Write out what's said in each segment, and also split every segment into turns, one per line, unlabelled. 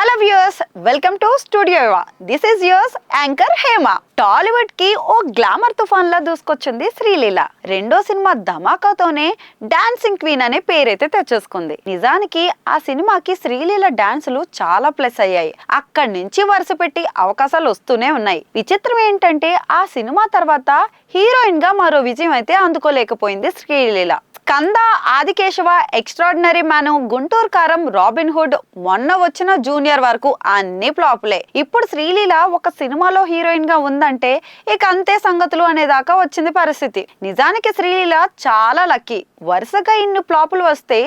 Hello viewers welcome to studio this is yours anchor Hema. టాలీవుడ్కి ఓ glamour తుఫాన్ లా దూసుకొచ్చింది శ్రీలీల. రెండో సినిమా ధమాకాతోనే డాన్సింగ్ క్వీన్ అనే పేరైతే తెచ్చేసుకుంది. నిజానికి ఆ సినిమాకి శ్రీలీల డాన్సులు చాలా ప్లస్ అయ్యాయి. అక్కడి నుంచి వరుస పెట్టి అవకాశాలు వస్తూనే ఉన్నాయి. విచిత్రం ఏంటంటే ఆ సినిమా తర్వాత హీరోయిన్గా మరో విజయం అయితే అందుకోలేకపోయింది శ్రీలీల. కంద ఆదికేశవ ఎక్స్ట్రాడినరీ మ్యాన్ గుంటూరు కారం రాబిన్ హుడ్ మొన్న వచ్చిన జూనియర్ వరకు అన్ని ఫ్లాపులే. ఇప్పుడు శ్రీలీల ఒక సినిమాలో హీరోయిన్గా ఉందంటే ఇక అంతే సంగతులు అనేదాకా వచ్చింది పరిస్థితి. నిజానికి శ్రీలీల చాలా లక్కీ. వరుసగా ఇన్ని ఫ్లాపులు వస్తే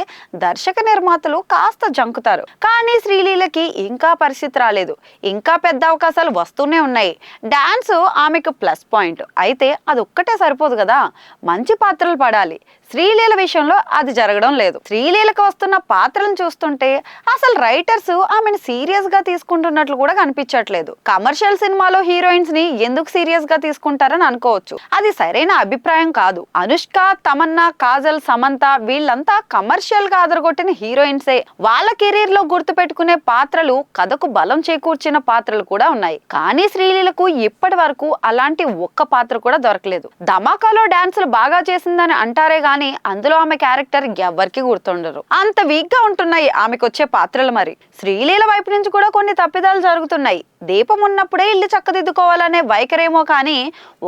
దర్శక నిర్మాతలు కాస్త జంకుతారు. కానీ శ్రీలీలకి ఇంకా పరిస్థితి రాలేదు. ఇంకా పెద్ద అవకాశాలు వస్తూనే ఉన్నాయి. డాన్స్ ఆమెకు ప్లస్ పాయింట్. అయితే అది ఒక్కటే సరిపోదు కదా. మంచి పాత్రలు పడాలి. శ్రీలీల విషయంలో అది జరగడం లేదు. శ్రీలీలకు వస్తున్న పాత్రలను చూస్తుంటే అసలు రైటర్స్ ఆమెను సీరియస్గా తీసుకుంటున్నట్లు కూడా కనిపించట్లేదు. కమర్షియల్ సినిమాలో హీరోయిన్స్ని ఎందుకు సీరియస్గా తీసుకుంటారని అనుకోవచ్చు. అది సరైన అభిప్రాయం కాదు. అనుష్క తమన్నా కాజల్ సమంత వీళ్ళంతా కమర్షియల్గా అదరగొట్టిన హీరోయిన్సే వాళ్ళ కెరీర్లో గుర్తు పెట్టుకునే పాత్రలు కథకు బలం చేకూర్చిన పాత్రలు కూడా ఉన్నాయి. కానీ శ్రీలీలకు ఇప్పటి వరకు అలాంటి ఒక్క పాత్ర కూడా దొరకలేదు. ధమాకాలో డాన్సులు బాగా చేసిందని అంటారే గాని అందులో ఆమె క్యారెక్టర్ ఎవ్వరికి గుర్తుండరు అంత వీక్గా ఉంటున్నాయి ఆమెకు వచ్చే పాత్రలు మరి. శ్రీలీల వైపు నుంచి కూడా కొన్ని తప్పిదాలు జరుగుతున్నాయి. దీపం ఉన్నప్పుడే ఇల్లు చక్కదిద్దుకోవాలనే వైఖరేమో కానీ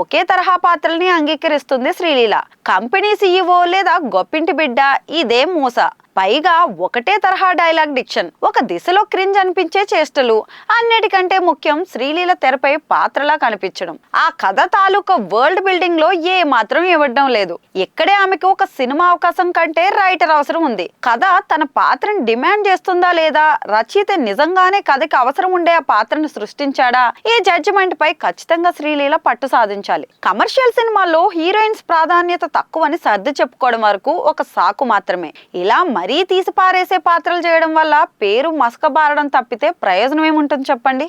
ఒకే తరహా పాత్రల్ని అంగీకరిస్తుంది శ్రీలీల. కంపెనీ సీఈఓ లేదా గొప్పింటి బిడ్డ ఇదే మూస. పైగా ఒకటే తరహా డైలాగ్ డిక్షన్ ఒక దిశలో క్రింజ్ అనిపించే చేష్టలు అన్నిటికంటే ముఖ్యం శ్రీలీల తెరపై పాత్రలా కనిపించడం. ఆ కథ తాలూకా వరల్డ్ బిల్డింగ్లో ఏ మాత్రం ఇవ్వడం లేదు. ఇక్కడే ఆమెకు ఒక సినిమా అవకాశం కంటే రైటర్ అవసరం ఉంది. కథ తన పాత్రను డిమాండ్ చేస్తుందా లేదా రచయిత నిజంగానే కథకి అవసరం ఉండే ఆ పాత్రను సృష్టించాడా ఈ జడ్జిమెంట్ పై ఖచ్చితంగా శ్రీలీల పట్టు సాధించాలి. కమర్షియల్ సినిమాల్లో హీరోయిన్స్ ప్రాధాన్యత తక్కువని సర్ది చెప్పుకోవడం వరకు ఒక సాకు మాత్రమే. ఇలా మరీ తీసి పారేసే పాత్రలు చేయడం వల్ల పేరు మసకబారడం తప్పితే ప్రయోజనం ఏముంటుంది చెప్పండి?